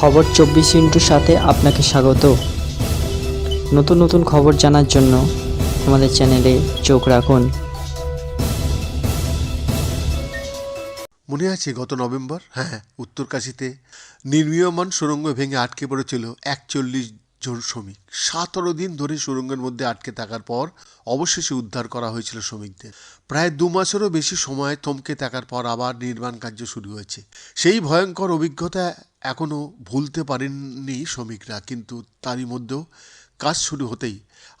খবর চব্বিশ ইন্টুর সাথে আপনাকে স্বাগত। নতুন নতুন খবর জানার জন্য আমাদের চ্যানেলে চোখ রাখুন। মনে আছে গত নভেম্বর? হ্যাঁ উত্তরকাশিতে নির্মীয়মান সুরঙ্গ ভেঙে আটকে পড়েছিল একচল্লিশ জন শ্রমিক। সতেরো দিন ধরে সুড়ঙ্গের মধ্যে আটকে থাকার পর অবশেষে উদ্ধার করা হয়েছিল শ্রমিকদের। প্রায় দু মাসেরও বেশি সময় থমকে থাকার পর আবার নির্মাণ কার্য শুরু হয়েছে। সেই ভয়ঙ্কর অভিজ্ঞতা এখনও ভুলতে পারেননি শ্রমিকরা, কিন্তু তারই মধ্যেও কাজ শুরু হতেই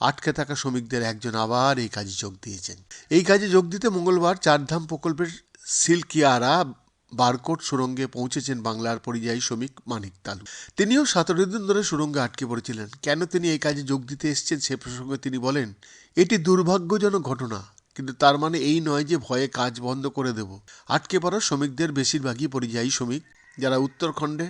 আটকে থাকা শ্রমিকদের একজন আবার এই কাজে যোগ দিয়েছেন। এই কাজে যোগ দিতে মঙ্গলবার চারধাম প্রকল্পের সিলকিয়ারা বারকোট সুরঙ্গে পৌঁছেছেন বাংলার পরিযায়ী শ্রমিক মানিক তালু। তিনিও সতেরো দিন ধরে সুরঙ্গে আটকে পড়েছিলেন। কেন তিনি এই কাজে যোগ দিতে এসেছেন সে প্রসঙ্গে তিনি বলেন, এটি দুর্ভাগ্যজনক ঘটনা, কিন্তু তার মানে এই নয় যে ভয়ে কাজ বন্ধ করে দেব। আটকে পড়া শ্রমিকদের বেশিরভাগই পরিযায়ী শ্রমিক, যারা উত্তরখণ্ডে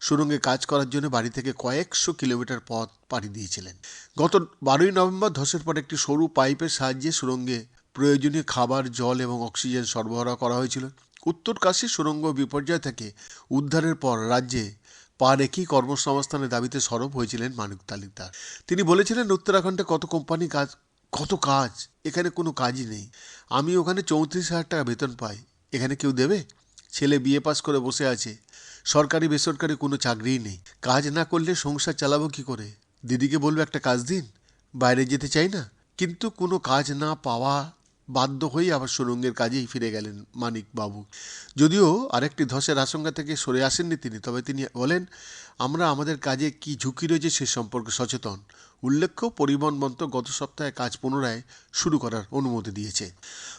সুরঙ্গে কাজ করার জন্য বাড়ি থেকে কয়েকশো কিলোমিটার পথ পাড়ি দিয়েছিলেন। গত বারোই নভেম্বর ধসের পর একটি সরু পাইপের সাহায্যে সুরঙ্গে প্রয়োজনীয় খাবার, জল এবং অক্সিজেন সরবরাহ করা হয়েছিল। উত্তরকাশী সুরঙ্গ বিপর্যয় থেকে উদ্ধারের পর রাজ্যে পা রেখেই কর্মসংস্থানের দাবিতে সরব হয়েছিলেন মানিক তালুকদার। তিনি বলেছিলেন, উত্তরাখণ্ডে কত কোম্পানি কাজ, কত কাজ, এখানে কোনো কাজই নেই। আমি ওখানে চৌত্রিশ হাজার টাকা বেতন পাই। এখানে কেউ দেবে? ছেলে বিয়ে পাস করে বসে আছে। সরকারি বেসরকারি কোনো চাকরিই নেই। কাজ না করলে সংসার চালাবো কি করে? দিদিকে বলব, একটা কাজ দিন, বাইরে যেতে চাই না। কিন্তু কোনো কাজ না পাওয়া বাধ্য হয়ে আবার সুরঙ্গের কাজেই ফিরে গেলেন মানিক বাবু যদিও আরেকটি ধসের আশঙ্কা থেকে সরে আসেননি তিনি, তবে তিনি বলেন, আমরা আমাদের কাজে কি ঝুঁকি রয়েছে সে সম্পর্কে সচেতন। উল্লেখ্য, পরিবহন মন্ত্রক গত সপ্তাহে কাজ পুনরায় শুরু করার অনুমতি দিয়েছে।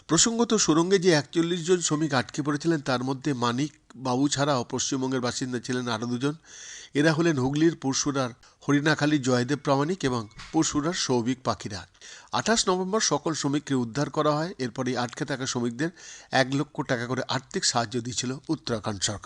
প্রসঙ্গত, সুরঙ্গে যে একচল্লিশ জন শ্রমিক আটকে পড়েছিলেন, তার মধ্যে মানিক বাবু ছাড়াও পশ্চিমবঙ্গের বাসিন্দা ছিলেন আরও দুজন। এরা হলেন হুগলির পরশুরার হরিণাখালীর জয়দেব প্রামাণিক এবং পরশুরার সৌভিক পাখিরা। আঠাশ নভেম্বর সকল শ্রমিককে উদ্ধার করা হয়। এরপরে আটকে থাকা শ্রমিকদের এক লক্ষ টাকা করে আর্থিক সাহায্য দিয়েছিল উত্তরাখণ্ড সরকার।